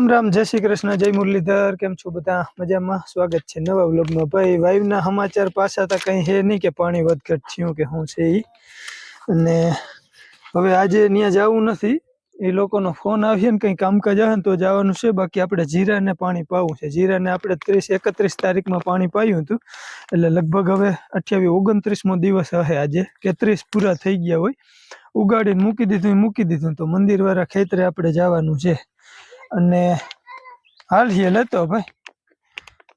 રામ રામ, જય શ્રી કૃષ્ણ, જય મુરલીધર, કેમ છો બધા? મજામાં? સ્વાગત છે નવા વ્લોગમાં. ભાઈ વાયુના સમાચાર પાછા તો કંઈ હે નહીં કે પાણી વધઘટ થયું કે શું છે એ અને હવે આજે ત્યાં જવું નથી. એ લોકોનો ફોન આવ્યો ને કંઈ કામકાજ આવે ને તો જવાનું છે. બાકી આપણે જીરાને પાણી પાવું છે. જીરાને આપણે ત્રીસ, એકત્રીસ તારીખમાં પાણી પાયું હતું. એટલે લગભગ હવે અઠ્યાવીસ, ઓગણત્રીસમો દિવસ હશે આજે. કે ત્રીસ પૂરા થઈ ગયા હોય. ઉગાડીને મૂકી દીધું મૂકી દીધું તો મંદિરવાળા ખેતરે આપણે જવાનું છે. અને હાલ છે લેતો ભાઈ.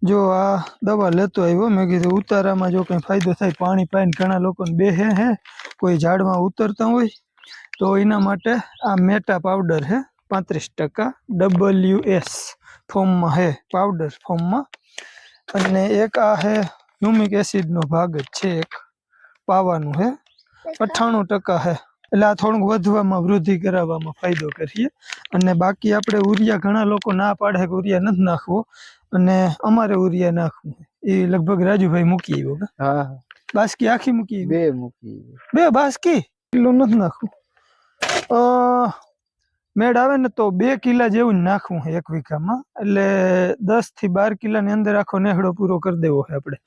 જો આ દવા લેતો આવ્યો, મેં કીધું ઉતારામાં જો કંઈ ફાયદો થાય, પાણી પાઈને ઘણા લોકોને બે હે હે કોઈ ઝાડમાં ઉતરતા હોય, તો એના માટે આ મેટા પાવડર હે, પાંત્રીસ ટકા ડબલ્યુ એસ ફોર્મમાં હે, પાવડર ફોર્મમાં. અને એક આ હે હ્યુમિક એસિડનો ભાગ જ છે, એક પાવાનું હે, અઠ્ઠાણું ટકા હે. એટલે આ થોડુંક વધવામાં વૃદ્ધિ કરાવવામાં ફાયદો કરીએ. અને બાકી આપણે ઉરિયા ઘણા લોકો ના પાડે કે ઉરિયા નથી નાખવો. અને અમારે ઉરિયા નાખવું એ લગભગ રાજુભાઈ મૂકી આવ્યો હા બાસ્કી આખી મૂકી બે મૂકી બે બાસ્કી? કિલો નથી નાખવું. મેળ આવે ને તો બે કિલા જેવું જ નાખવું છે એક વીઘામાં. એટલે દસથી બાર કિલાની અંદર આખો નેહડો પૂરો કરી દેવો છે આપણે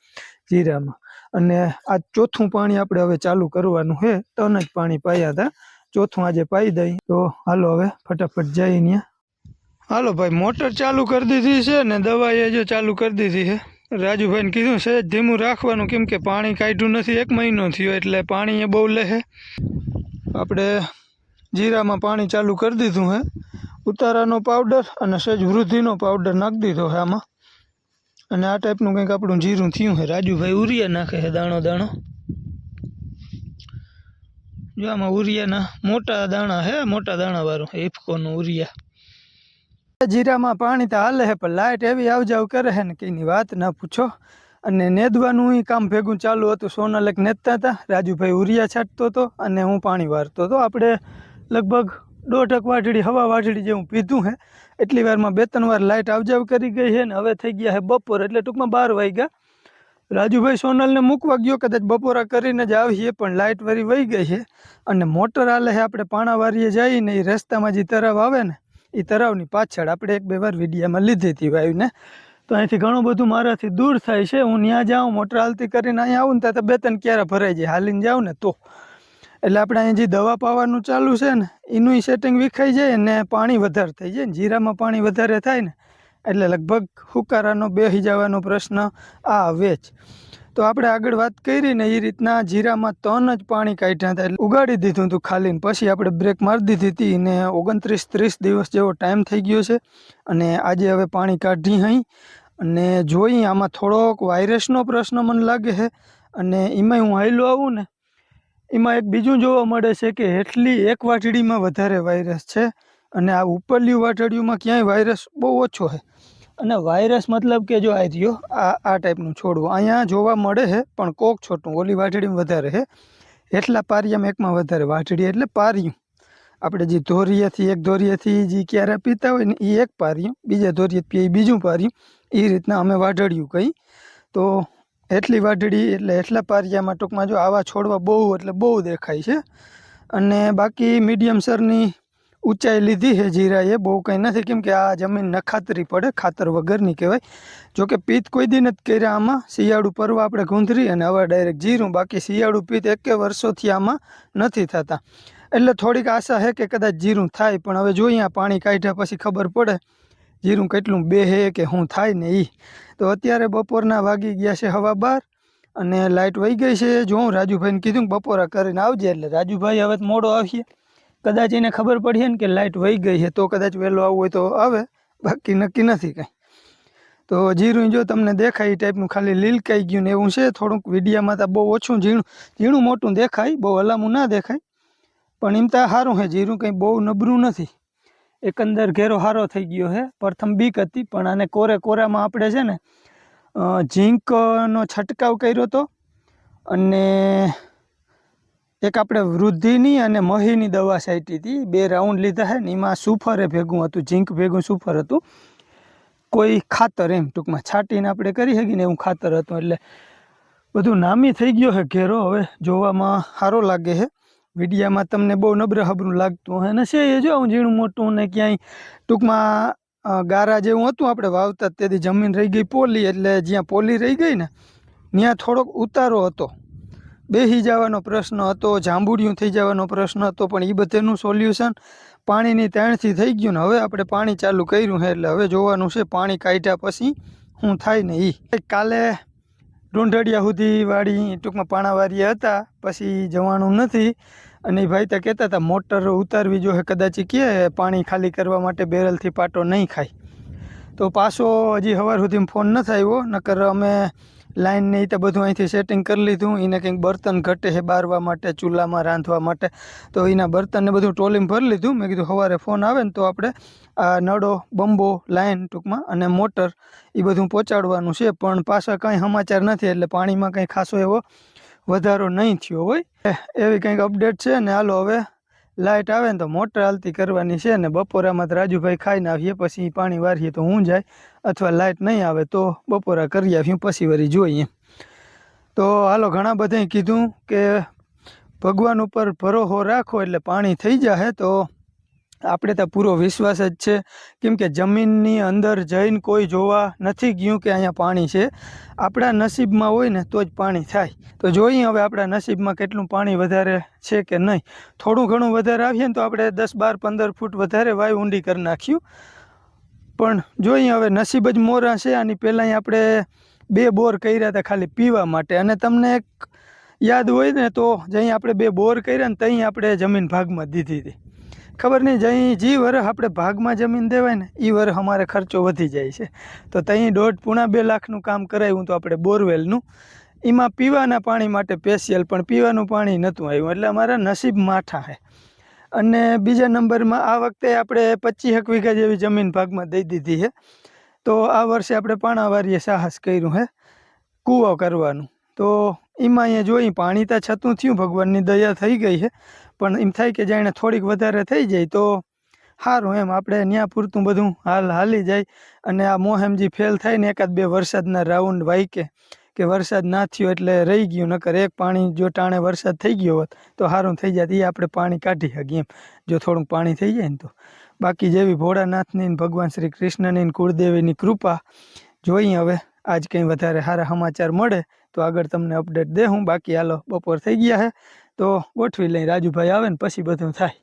જીરામાં. અને આ ચોથું પાણી આપણે હવે ચાલુ કરવાનું છે. ત્રણ જ પાણી પાયા હતા. ચોથું આજે પાઈ દઈ. તો હાલો હવે ફટાફટ જઈ ત્યાં હાલો ભાઈ, મોટર ચાલુ કરી દીધી છે ને દવા એ જો ચાલુ કરી દીધી છે. રાજુભાઈને કીધું છે, ધીમું રાખવાનું કેમ કે પાણી કાઢ્યું નથી. એક મહિનો થયો એટલે પાણી એ બહુ લે છે. આપણે જીરામાં પાણી ચાલુ કરી દીધું છે. ઉતારાનો પાવડર અને સહેજ વૃદ્ધિનો પાવડર નાખી દીધો છે આમાં. અને આ ટાઈપનું કંઈક આપણું જીરું થયું છે રાજુભાઈ ઉરિયા નાખે છે દાણો દાણો. જો આમાં ઉરિયાના મોટા દાણા હે, મોટા દાણાવાળું ઇફકોનું ઉરિયા. જીરામાં પાણી તો હાલે હે, પણ લાઇટ એવી આવજાવ કરે છે ને કંઈની વાત ના પૂછો. અને નેદવાનું ઈ કામ ભેગું ચાલુ હતું, સોના લેક નેતા હતા. રાજુભાઈ ઉરિયા છાંટતો હતો અને હું પાણી વારતો હતો. આપણે લગભગ દોઢક વાટડી, હવા વાટડી જેવું પીધું છે એટલી વારમાં બે ત્રણ વાર લાઇટ આવજાવ કરી ગઈ છે ને હવે થઈ ગયા છે બપોર એટલે ટૂંકમાં બાર વાગ્યા. રાજુભાઈ સોનલને મૂકવા ગયો, કદાચ બપોરા કરીને જ આવીએ પણ લાઇટ વાળી વહી ગઈ છે અને મોટર હાલે છે, આપણે પાણાવારીએ જઈને એ રસ્તામાં જે તરાવ આવે ને એ તરાવની પાછળ આપણે એક બે વાર વિડીયામાં લીધી હતી વાયુને તો અહીંથી ઘણું બધું મારાથી દૂર થાય છે, હું ત્યાં જાઉં, મોટર હાલતી કરીને અહીંયા આવું ને ત્યાં તો બે ત્રણ ક્યારે ભરાઈ જાય. હાલીને જાઉં ને તો. એટલે આપણે અહીંયા જે દવા પાવાનું ચાલુ છે ને, એનું સેટિંગ વિખાઈ જાય ને પાણી વધારે થઈ જાય ને, જીરામાં પાણી વધારે થાય ને, એટલે લગભગ હુકારાનો બેસી જવાનો પ્રશ્ન આ આવે જ. તો આપણે આગળ વાત કરી ને એ રીતના જીરામાં ત્રણ જ પાણી કાઢ્યા હતા, એટલે ઉગાડી દીધું હતું ખાલી પછી આપણે બ્રેક મારી દીધી હતી ને ઓગણત્રીસ ત્રીસ દિવસ જેવો ટાઈમ થઈ ગયો છે, અને આજે હવે પાણી કાઢી અહીં અને જોઈ આમાં થોડોક વાયરસનો પ્રશ્ન મને લાગે છે, અને એમાંય હું હાઈલો આવું ને એમાં એક બીજું જોવા મળે છે કે હેઠલી એક વાટડીમાં વધારે વાયરસ છે અને આ ઉપરલી વાટડીઓમાં ક્યાંય વાયરસ બહુ ઓછો છે અને વાયરસ મતલબ કે જો આ રહ્યો, આ આ ટાઈપનું છોડવું. અહીંયા જોવા મળે છે, પણ કોક છોટું ઓલી વાટડીમાં વધારે છે. એટલા પારિયામાં એકમાં વધારે વાટડી એટલે પારિયું. આપણે જે ધોરિયાથી, એક ધોરિયાથી જે ક્યારે પીતા હોય ને એ એક પારિયું, બીજા ધોરિયા પીએ બીજું પારિયું. એ રીતના અમે વાઢળ્યું કહી તો એટલી વાઢળી એટલે એટલા પારિયામાં ટૂંકમાં જો આવા છોડવા બહુ એટલે બહુ દેખાય છે. અને બાકી મીડિયમ સરની ઊંચાઈ લીધી છે જીરાએ, બહુ કંઈ નથી. કેમ કે આ જમીન નખાતરી પડે, ખાતર વગરની કહેવાય. જો કે પિત્ત કોઈ દી નથી કર્યા આમાં. શિયાળુ પર્વ આપણે ગુંધરી અને હવે ડાયરેક્ટ જીરું. બાકી શિયાળુ પિત્ત એકે વર્ષોથી આમાં નથી થતા. એટલે થોડીક આશા છે કે કદાચ જીરું થાય, પણ હવે જોઈએ પાણી કાઢ્યા પછી ખબર પડે. જીરું કેટલું બેહે કે શું થાય ને એ તો અત્યારે બપોરના વાગી ગયા છે હવા બાર અને લાઇટ વહી ગઈ છે. જો હું રાજુભાઈને કીધું બપોરા કરીને આવજે એટલે રાજુભાઈ હવે મોડો આવીએ કદાચ એને ખબર પડીએ ને કે લાઇટ વહી ગઈ છે તો કદાચ વહેલો આવવું હોય તો આવે. બાકી નક્કી નથી કાંઈ. તો જીરું જો તમને દેખાય એ ટાઈપનું ખાલી લીલકાઈ ગયું ને એવું છે. થોડુંક વિડીયામાં તો બહુ ઓછું ઝીણું ઝીણું મોટું દેખાય, બહુ હલામું ના દેખાય. પણ એમ તો સારું છે જીરું કંઈ બહુ નબળું નથી. એકંદર ઘેરો સારો થઈ ગયો છે પ્રથમ બીક હતી, પણ આને કોરે કોરામાં આપણે છે ને ઝીંકનો છંટકાવ કર્યો હતો અને એક આપણે વૃદ્ધિની અને મહીની દવા છાંટી હતી. બે રાઉન્ડ લીધા છે ને, એમાં સુફરે ભેગું હતું, ઝીંક ભેગું સુફર હતું. કોઈ ખાતર એમ ટૂંકમાં છાંટીને આપણે કરી શકીએ ને એવું ખાતર હતું. એટલે બધું નામી થઈ ગયો છે ઘેરો. હવે જોવામાં સારો લાગે છે વિડીયામાં તમને બહુ નબ્રહબરું હબરું લાગતું હોય અને છે એ જો, હું ઝીણું મોટું ને ક્યાંય ટૂંકમાં ગારા જેવું હતું આપણે વાવતા, તેથી જમીન રહી ગઈ પોલી, એટલે જ્યાં પોલી રહી ગઈ ને, ત્યાં થોડોક ઉતારો હતો. બેસી જવાનો પ્રશ્ન હતો, જાંબુડિયું થઈ જવાનો પ્રશ્ન હતો, પણ એ બધેનું સોલ્યુશન પાણીની તાણથી થઈ ગયું ને, હવે આપણે પાણી ચાલુ કર્યું છે એટલે હવે જોવાનું છે પાણી કાઢ્યા પછી શું થાય ને એ કાલે ઢૂંઢડિયા સુધી વાળી ટૂંકમાં પાણાવાળીએ હતા, પછી જવાનું નથી. અને એ ભાઈ તો કહેતા હતા, મોટર ઉતારવી જો કદાચ કહે પાણી ખાલી કરવા માટે બેરલથી પાટો નહીં ખાય. તો પાછો હજી સવાર સુધી ફોન નથી આવ્યો, નકર અમે લાઈન ને તે તો બધું અહીંથી સેટિંગ કરી લીધું. એને કંઈક બર્તન ઘટે છે બારવા માટે, ચૂલામાં રાંધવા માટે. તો એના બર્તનને બધું ટ્રોલીમાં ભરી લીધું. મેં કીધું સવારે ફોન આવે ને તો આપણે આ નળો, બંબો, લાઈન ટૂંકમાં અને મોટર એ બધું પહોંચાડવાનું છે. પણ પાછા કાંઈ સમાચાર નથી, એટલે પાણીમાં કંઈ ખાસો એવો વધારો નહીં થયો હોય. એવી કંઈક અપડેટ છે ને હાલો હવે લાઇટ આવે ને તો મોટર હાલતી કરવાની છે ને બપોરામાં તો રાજુભાઈ ખાઈને આવીએ, પછી પાણી વારીએ તો હું જાય અથવા લાઇટ નહીં આવે તો બપોરા કરી આવીએ, પછી વળી જોઈએ. તો હાલો ઘણા બધાએ કીધું કે ભગવાન ઉપર ભરોહો રાખો એટલે પાણી થઈ જશે તો આપણે તો પૂરો વિશ્વાસ જ છે. કેમ કે જમીનની અંદર જઈને કોઈ જોવા નથી ગયું કે અહીંયા પાણી છે. આપણા નસીબમાં હોય ને તો જ પાણી થાય. તો જોઈએ હવે આપણા નસીબમાં કેટલું પાણી વધારે છે કે નહીં. થોડું ઘણું વધારે આવીએ ને તો આપણે દસ બાર પંદર ફૂટ વધારે વાયુ ઊંડી કરી નાખ્યું. પણ જોઈએ હવે નસીબ જ મોરા છે. આની પહેલાં આપણે બે બોર કર્યા હતા ખાલી પીવા માટે. અને તમને એક યાદ હોય ને તો જઅહીં આપણે બે બોર કર્યા ને ત્યાં આપણે જમીન ભાગમાં દીધી હતી. ખબર નહીં જઈ જે વર્ષ આપણે ભાગમાં જમીન દેવાય ને એ વર્ષ અમારે ખર્ચો વધી જાય છે. તો ત્યાં દોઢ પૂણા બે લાખનું કામ કરાવ્યું તો આપણે બોરવેલનું. એમાં પીવાના પાણી માટે સ્પેશિયલ પણ પીવાનું પાણી નહોતું આવ્યું, એટલે અમારા નસીબ માઠા છે અને બીજા નંબરમાં આ વખતે આપણે પચીસેક વીઘા જેવી જમીન ભાગમાં દઈ દીધી છે તો આ વર્ષે આપણે પાણાવારીએ સાહસ કર્યું છે કૂવો કરવાનું. તો એમાં અહીંયા જોઈ પાણી તો છતું થયું, ભગવાનની દયા થઈ ગઈ છે. પણ એમ થાય કે જાણે થોડીક વધારે થઈ જાય તો સારું એમ. આપણે ત્યાં પૂરતું બધું હાલ હાલી જાય અને આ મોહેમજી ફેલ થાય ને એકાદ બે વરસાદના રાઉન્ડ વાઈકે કે વરસાદ ના થયો એટલે રહી ગયું, નકર એક પાણી જો ટાણે વરસાદ થઈ ગયો હોત તો સારું થઈ જાય એ આપણે પાણી કાઢી શકીએ એમ. જો થોડુંક પાણી થઈ જાય ને તો. બાકી જેવી ભોળાનાથની ભગવાન શ્રી કૃષ્ણની કુળદેવીની કૃપા જોઈએ હવે આજ કંઈ વધારે સારા સમાચાર મળે તો આગળ તમને અપડેટ દે હું. બાકી હાલો, બપોર થઈ ગયા હે, તો ગોઠવી લઈ. રાજુભાઈ આવે ને પછી બધું થાય.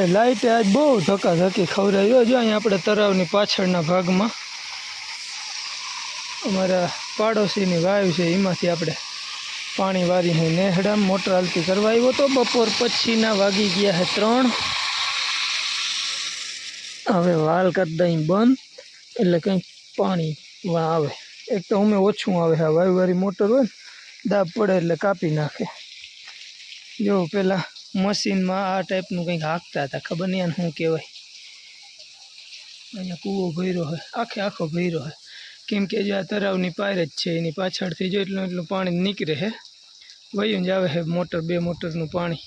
ભાઈ લાઇટે આજ બહુ ધક્કાધક્કી ખવડાવ્યો જો અહીંયા આપણે તળાવની પાછળના ભાગમાં અમારા પાડોશીની વાયુ છે, એમાંથી આપણે પાણી વારીને નેહડા મોટર હાલતી કરવા આવ્યો તો બપોર પછીના વાગી ગયા છે ત્રણ. હવે વાલ કરી દઈ બંધ, એટલે કંઈક પાણી આવે. એક તો અમે ઓછું આવે આ વાયુવાળી મોટર હોય ને, દાબ પડે એટલે કાપી નાખે. જો, પેલા મશીનમાં આ ટાઈપનું કંઈક હાંકતા હતા. ખબર નહીં આને શું કહેવાય. અહીંયા કૂવો ભર્યો હોય. આખે આખો ભર્યો હોય. કેમ કે જો આ તળાવની પાર જ છે, એની પાછળથી જો એટલું એટલું પાણી નીકળે છે વયું જ આવે છે મોટર, બે મોટરનું પાણી.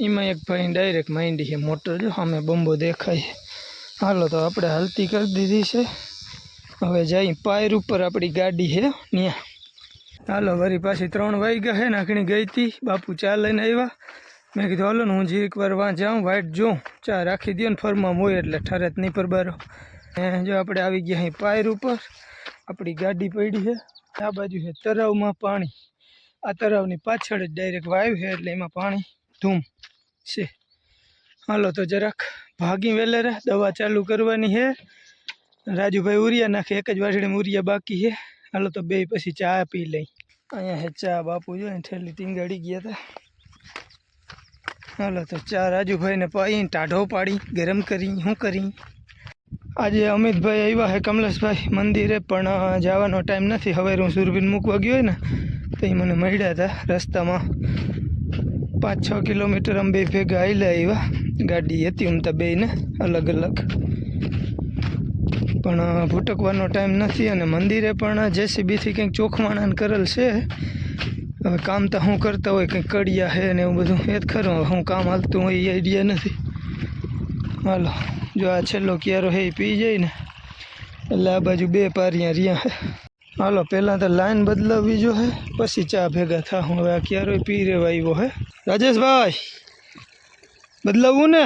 એમાં એક ભાઈ ડાયરેક્ટ માંડી છે મોટર. જો સામે બંબો દેખાય. હાલો તો આપણે હલતી કરી દીધી છે. હવે જઈ પાયર ઉપર આપણી ગાડી છે ત્યાં હાલો, વરી પાછી ત્રણ વાગ્યા હે નાખણી ગઈ હતી બાપુ ચા લઈને આવ્યા. મેં કીધું, હાલો હું જે એકવાર વાં જાઉં વાઇટ જોઉં. ચા રાખી દો ને ફરમાં હોય એટલે ઠરે નહીં પરબારો એ જો આપણે આવી ગયા અહીં પાયર ઉપર, આપણી ગાડી પડી છે આ બાજુ છે તળાવમાં પાણી. આ તળાવની પાછળ જ ડાયરેક્ટ વાયુ છે એટલે એમાં પાણી ધૂમ છે. હાલો તો જરાક ભાગી વેલેરે દવા ચાલુ કરવાની છે રાજુભાઈ ઉરિયા નાખે, એક જ વાસળીમાં ઉરિયા બાકી છે હાલો તો બે પછી ચા પી લઈ. અહીંયા હે ચા બાપુ જો ઠેલી ટીંગાડી ગયા હતા હાલો તો ચા રાજુભાઈને પાઈ ટાઢો પાડી, ગરમ કરી શું કરી? આજે અમિતભાઈ આવ્યા હે કમલેશભાઈ મંદિરે, પણ જવાનો ટાઈમ નથી. હવે હું સુરભીન મૂકવા ગયો ને, તો એ મને મળ્યા હતા રસ્તામાં. પાંચ છ કિલોમીટર અમે બે ભેગા આવેલા આવ્યા. ગાડી હતી અમતા બેને અલગ અલગ. પણ ભૂટકવાનો ટાઈમ નથી અને મંદિરે પણ જેસીબીથી કંઈક ચોખવાણાને કરેલ છે. હવે કામ તો હું કરતા હોય, કંઈક કડિયા છે ને એવું બધું. એ જ ખરું હું કામ હાલતું હોય એ આઈડિયા નથી. હાલો, જો આ છેલ્લો ક્યારો હે પી જાય ને, એટલે આ બાજુ બે પારિયા રહ્યા હે. હાલો, પહેલાં તો લાઈન બદલાવવી જો હે, પછી ચા ભેગા થા હું હવે આ ક્યારો પી રેવા આવ્યો હે. રાજેશભાઈ બદલાવવું ને?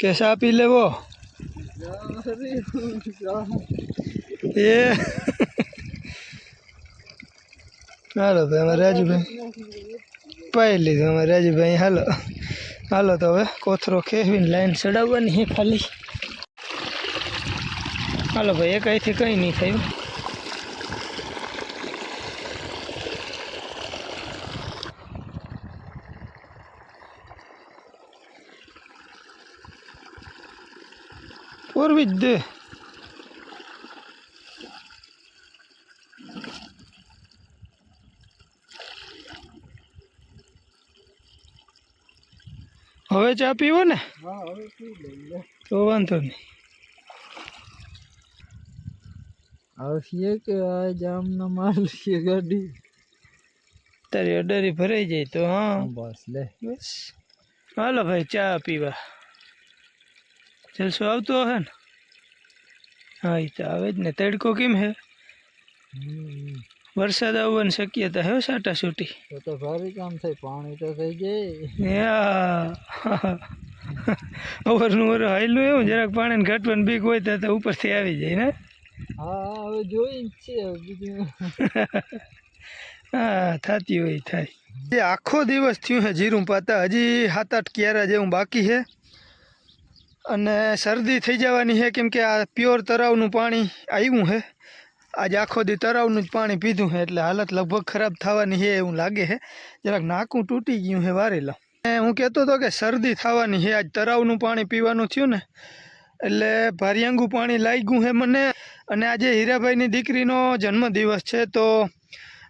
ચા પી લેવો? એ. હાલો ભાઈ અમારે રાજુભાઈ. પાઈ લીધું અમારે રાજુભાઈ, હાલો. હાલો તો હવે કોથરો ખેવીને લાઈન ચડાવવાની છે ખાલી. હાલો ભાઈ એકાઈથી કંઈ નહીં થયું. પોરવી જ દે હવે ચા પીવો ને? તો વાંધો નહીં. આવશે કે આ જામના માલ છે ગાડી? તારી અડરી ભરાઈ જાય તો હા બસ લે. બસ. હાલો ભાઈ ચા પીવા. જલસો આવતો હે ને? હા એ તો આવે જ ને. તડકો કેમ હે? વરસાદ આવવાની શક્યતા હે હો સાટા છૂટી તો તો ભારી કામ થાય પાણી તો થઈ જાય. અવરનું વર હાયલું એવું જરાક પાણીને ઘટવાનું બીક હોય તો તો ઉપરથી આવી જાય ને? હા હા, હવે જોઈ જ છે હવે બીજું. હા થતી હોય થાય. એ આખો દિવસ થયું છે જીરું પાતા. હજી સાત આઠ ક્યારા જેવું બાકી છે અને શરદી થઈ જવાની છે, કેમ કે આ પ્યોર તળાવનું પાણી આવ્યું છે. આજે આખો દી તળાવનું જ પાણી પીધું છે, એટલે હાલત લગભગ ખરાબ થવાની છે એવું લાગે છે. જરાક નાકું તૂટી ગયું છે વારી લો. અને હું કહેતો હતો કે શરદી થવાની છે, આજ તળાવનું પાણી પીવાનું થયું ને, એટલે ભારિયાંગું પાણી લાગ્યું છે મને. અને આજે હીરાભાઈની દીકરીનો જન્મદિવસ છે, તો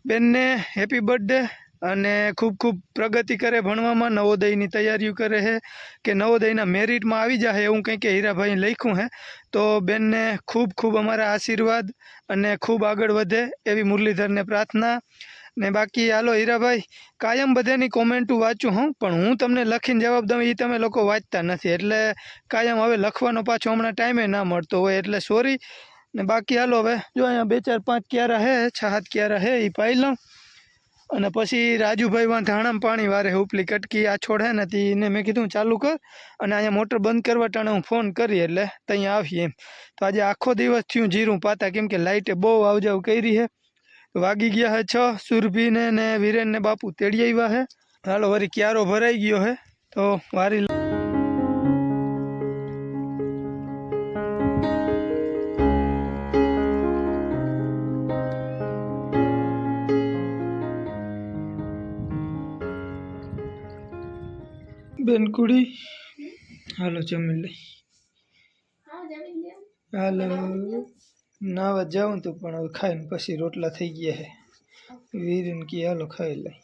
બેનને હેપી બર્થડે અને ખૂબ ખૂબ પ્રગતિ કરે, ભણવામાં નવોદયની તૈયારીઓ કરે છે કે નવોદયના મેરિટમાં આવી જાય એવું કંઈક હીરાભાઈ લખ્યું છે તો બેનને ખૂબ ખૂબ અમારા આશીર્વાદ અને ખૂબ આગળ વધે એવી મુરલીધરને પ્રાર્થના. ને બાકી હાલો હીરાભાઈ, કાયમ બધાની કોમેન્ટો વાંચું હું, પણ હું તમને લખીને જવાબ દઉં એ તમે લોકો વાંચતા નથી. એટલે કાયમ હવે લખવાનો પાછો હમણાં ટાઈમે ના મળતો હોય, એટલે સોરી. ને બાકી હાલો હવે, જો અહીંયા બે ચાર પાંચ ક્યારા હે, છ હાથ ક્યારા હે એ પાઈ લઉં. અને પછી રાજુભાઈ ધાણામાં પાણી વારે ઉપલી કટકી, આ છોડ હે ને એને મેં કીધું ચાલુ કર. અને અહીંયા મોટર બંધ કરવા ટાણે હું ફોન કરી એટલે ત્યાં આવીએ એમ. તો આજે આખો દિવસ થયું જીરું પાતા, કેમ કે લાઇટે બહુ આવજાવ કરી હે. વાગી ગયા હે છ, સુરભીને ને વિરેન ને બાપુ તેડી આવ્યા હે. હાલો, વરી ક્યારો ભરાઈ ગયો હે, તો વારી બેન કુડી. હાલો જમી લઈ. હાલો. નાવા જાઉં તો પણ હવે ખાઈને પછી રોટલા થઈ ગયા હે. વીરન કી હાલો ખાઈ લઈ.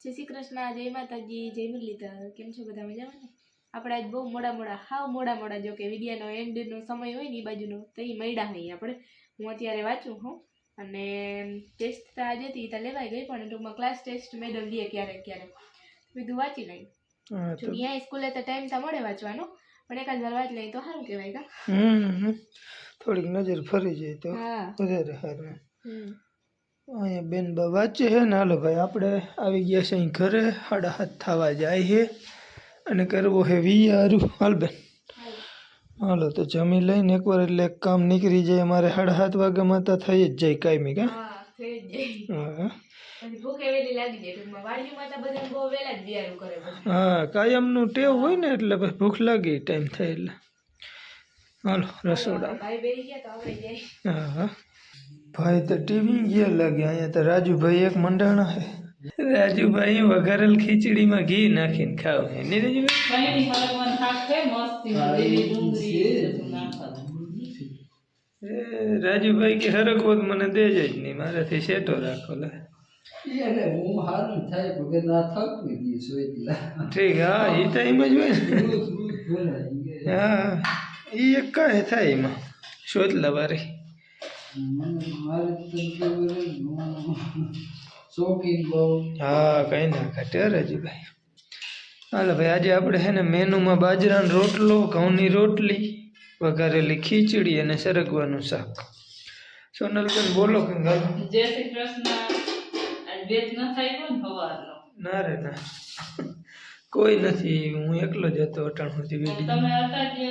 જય શ્રી કૃષ્ણ જય માતાજી જય મુરલીધર. કેમ છો બધા મજામાં ને? આપણે આજ બહુ મોડા મોડા હાવ મોડા મોડા જો કે વિડિયાનો એન્ડનો સમય હોય ને એ બાજુનો તો એ મળ્યા હોય આપણે. હું અત્યારે વાંચું હું અને ટેસ્ટ તો આજે હતી એ તો લેવાઈ ગઈ પણ ટૂંકમાં ક્લાસ ટેસ્ટ મેડમ લઈએ ક્યારેક ક્યારેક. બધું વાંચી લઈ. અહીંયા સ્કૂલે તો ટાઈમ તો મળે વાંચવાનો પણ એકાદ વાર વાંચ તો સારું કહેવાય કા. હમ. થોડીક નજર ફરી જાય તો વધારે સારું. અહીંયા બેન બા વાંચે છે ને હાલો ભાઈ આપણે આવી ગયા છે અહીં ઘરે સાડા હાથ થવા જાય છે અને કરવો છે વિયારું. હાલ બેન. હાલો. તો જમી લઈને એકવાર એટલે એક કામ નીકળી જાય અમારે સાડા સાત વાગ્યામાં તો થઈ જ જાય કાયમી કા? થઈ જ જાય. હા. હા કાયમનું ટેવ હોય ને એટલે ભૂખ લાગી ટાઈમ થાય એટલે. હાલો રસોડા. ભાઈ તો હા હા. ભાઈ તો ટીવી ગયા લાગે અહીંયા તો રાજુભાઈ એક મંડાણા છે. રાજુભાઈ વઘારેલ ખીચડીમાં ઘી નાખીને ખાવ હે ને રાજુભાઈ રાજુભાઈ કે જ મને દેજો જ નહીં મારાથી સેટો રાખો લે. એને હું હારું થાય વગર ના થકવી દઈશું એટલા. ઠીક હા એ તો એમ જ હોય ને. હા એ એક કાંઈ થાય એમાં વારી. વરે હું કઈ ના ઘટે રાજુભાઈ હાલો ભાઈ આજે આપણે છે ને મેનુમાં બાજરાનો રોટલો ઘઉંની રોટલી વઘારેલી ખીચડી અને સરગવાનું શાક. સોનલબેન બોલો કે હાલો જય શ્રી કૃષ્ણ. આજ ન થાય કોણ સવારનો ના રે ના. કોઈ નથી હું એકલો જ હતો અટાણ સુધી વેડી તમે હતા જે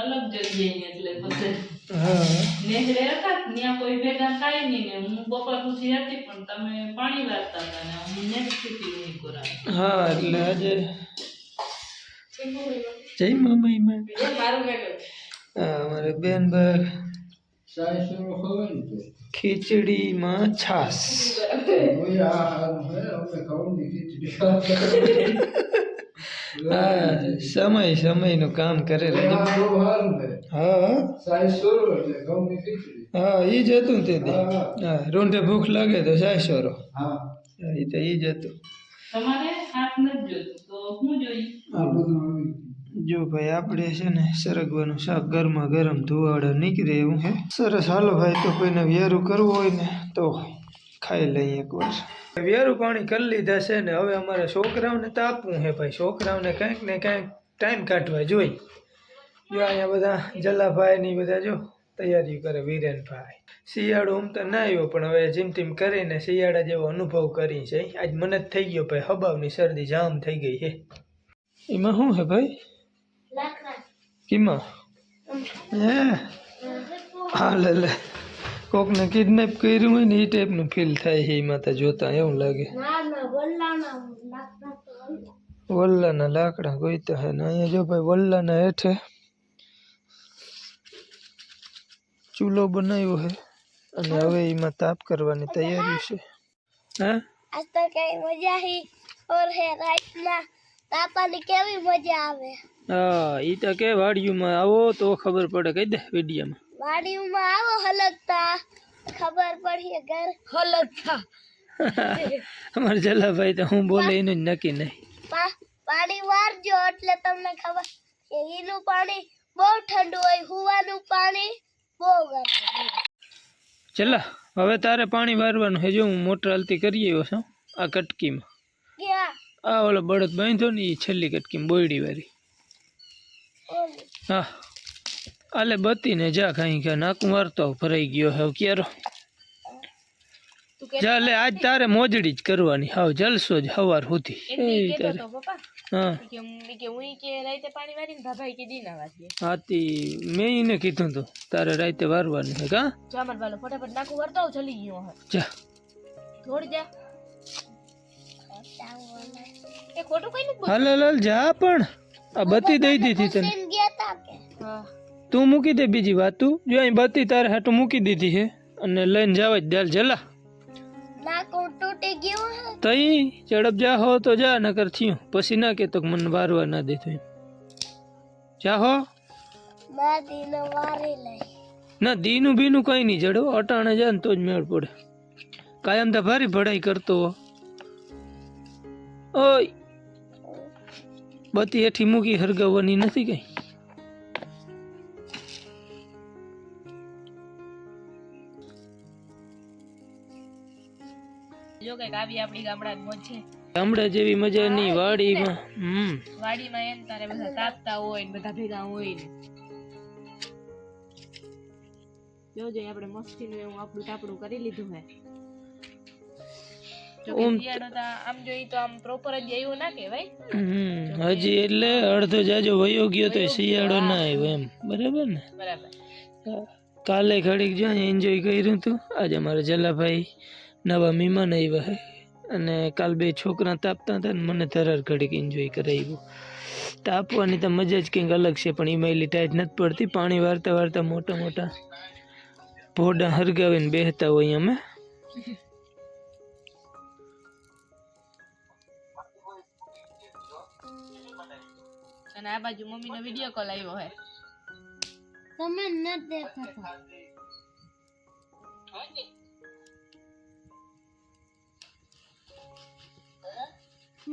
અલગ જગ્યાએ એટલે પછી હા. નેહરે હતા ત્યાં કોઈ ભેગા થાય નહીં ને. હું બપોર સુધી હતી પણ તમે પાણી વારતા હતા ને. હું નેક્સ્ટ સુધી નહીં કરાવી હા એટલે આજે જય મમ્મી માં. મારું હા અમારે બેન ખીચડીમાં છાસ. હા સમય સમયનું કામ કરે હા. એ જ હતું તે. હા રૂંઢે ભૂખ લાગે તો સાયસોરો હા. એ તો એ જ હતું. તમારે હાથ નથી જોતું તો હું જોઈ? આ બધું આવી જો ભાઈ આપણે છે ને સરગવાનું શાક ગરમા ગરમ ધુવાડો નીકળે એવું છે સરસ, હાલો ભાઈ, તો કોઈને વ્યારું કરવું હોય ને, તો ખાઈ લઈએ એકવાર. વ્યારું પાણી કરી લીધા છે ને, હવે અમારે છોકરાઓને તાપવું છે ભાઈ. છોકરાઓને કંઈક ને કંઈક ટાઈમ કાઢવા જોઈ જો અહીંયા બધા જલાભાઈ ની બધા જો તૈયારી કરે વિરેનભાઈ. શિયાળો આમ તો ના આવ્યો, પણ હવે જેમ ટીમ કરીને શિયાળા જેવો અનુભવ કરી છે. આજ મને જ થઈ ગયો ભાઈ, હબાવની શરદી જામ થઈ ગઈ છે. એમાં શું છે ભાઈ? કીમાં હે? હા લે લે. કોકને કિડનેપ કર્યું હોય ને એ ટાઈપનું ફીલ થાય છે એમાં તો જોતા એવું લાગે. વલ્લાના લાકડા ગોઈતા હે ને અહીંયા જો ભાઈ વલ્લાના હેઠે ચૂલો બનાવ્યો હે અને હવે એમાં તાપ કરવાની તૈયારી છે. હા? આજ તો કઈ મજા હી. ઓર હે રાઈટ ના આપણને કેવી મજા આવે? હા ઈ તો કે વાડીયુંમાં આવો તો ખબર પડે કહી દે વિડીયામાં. વાડીયુંમાં આવો હલકતા ખબર પડી ઘર. હલકતા. અમાર જલાભાઈ તો હું બોલે એનું જ નક્કી નહીં. પાણી વારજો એટલે તમને ખબર. એનું પાણી બહુ ઠંડુ હોય હુવાનું પાણી બહુ ગરમ ચલા હવે તારે પાણી વારવાનું હજુ હું મોટર હાલતી કરી આવ્યો છું આ કટકીમાં. ક્યાં? આ ઓલો બળદ બાંધ્યો ને એ છેલ્લી કટકીમાં બોયડી વાળી. હા. આલે બતીને જા કાંઈ કે નાકું વારતો ભરાઈ ગયો હવે ક્યારો. જા લે આજ તારે મોજડી જ કરવાની. હાવ જલસો જ હવાર સુધી. એ તારે. હાથી મેં એને કીધું તું તારે રાતે વારવાનું છે કા? જા. એ ખોટું કઈ નથી હાલ હાલ જા પણ. આ બતી દઈ દીધી તને. તા કે? હા. તું મૂકી દે બીજી વાત તું. જો અહીં બત્તી તારે હાટું મૂકી દીધી છે. અને લઈને જવા જ દાલ જલા. તઈ ઝડપ જા હો તો જા નકર થયું. પછી ના કે તો મને વારવા ના દેતો એમ જા હો. માદીને વારી લઈ. ના દીનું બીનું કઈ નહીં જડો. અટાણે જાય ને તો જ મેળ પડે. કાયમ તો ભારી ભડાઈ કરતો હો. ઓય. બત્તી હેઠી મૂકી હરગવવાની નથી કઈ? જો કંઈક આવી આપણી ગામડાની મોજ છે. ગામડા જેવી મજા નહીં વાડીમાં. હમ. વાડીમાં એમ તારે બધા તાપતા હોય ને બધા ભેગા હોય ને. જોજો આપણે મસ્તીનું એવું આપણું તાપડું કરી લીધું હે. આમ જોઈ તો આમ પ્રોપર જ આવ્યો ના કહેવાય. હમ હજી એટલે અડધો જાજો વયો ગયો તો શિયાળો ના આવ્યો એમ. બરાબર ને? બરાબર. કાલે ઘડીક જો એન્જોય કર્યું હતું આજે અમારા જલાભાઈ નવા મહેમાન આવ્યા હે. અને કાલ બે છોકરા તાપતા હતા ને મને ધરાર ઘડીક એન્જોય કરાવ્યું. તાપવાની તો મજા જ કંઈક અલગ છે પણ એટલી ટાઈટ નથી પડતી. પાણી વારતા વારતા મોટા મોટા ભોડા હરગાવીને બેહતા હોય અમે અને આ બાજુ મમ્મીનો વીડિયો કોલ આવ્યો હે. તમે ન દેખાતા.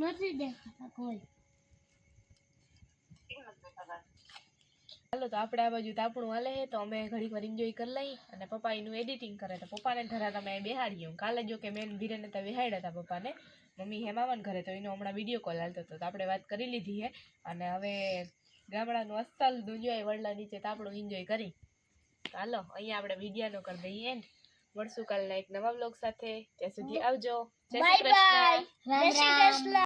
નથી દેખાતા કોઈ. ચાલો તો આપણે આ બાજુ તાપણું હાલે છે તો અમે ઘડીક વાર એન્જોય કરી લઈ અને પપ્પા એનું એડિટિંગ કરે. તો પપ્પાને ધરા તમે બેહાડીએ. કાલે જો કે મેં ધીરેને તો બેહાડ્યા હતા પપ્પાને. મમ્મી હેમાવન ઘરે તો એનો હમણાં વીડિયો કોલ હાલતો હતો તો આપણે વાત કરી લીધી હે. અને હવે ગામડાનું અસલ દુનિયા વડલા નીચે તાપણું એન્જોય કરી. ચાલો અહીંયા આપણે વિડીયાનો કરી દઈએ એન્ડ મળશું કાલના એક નવા બ્લોગ સાથે. ત્યાં સુધી આવજો. જય શ્રી કૃષ્ણ.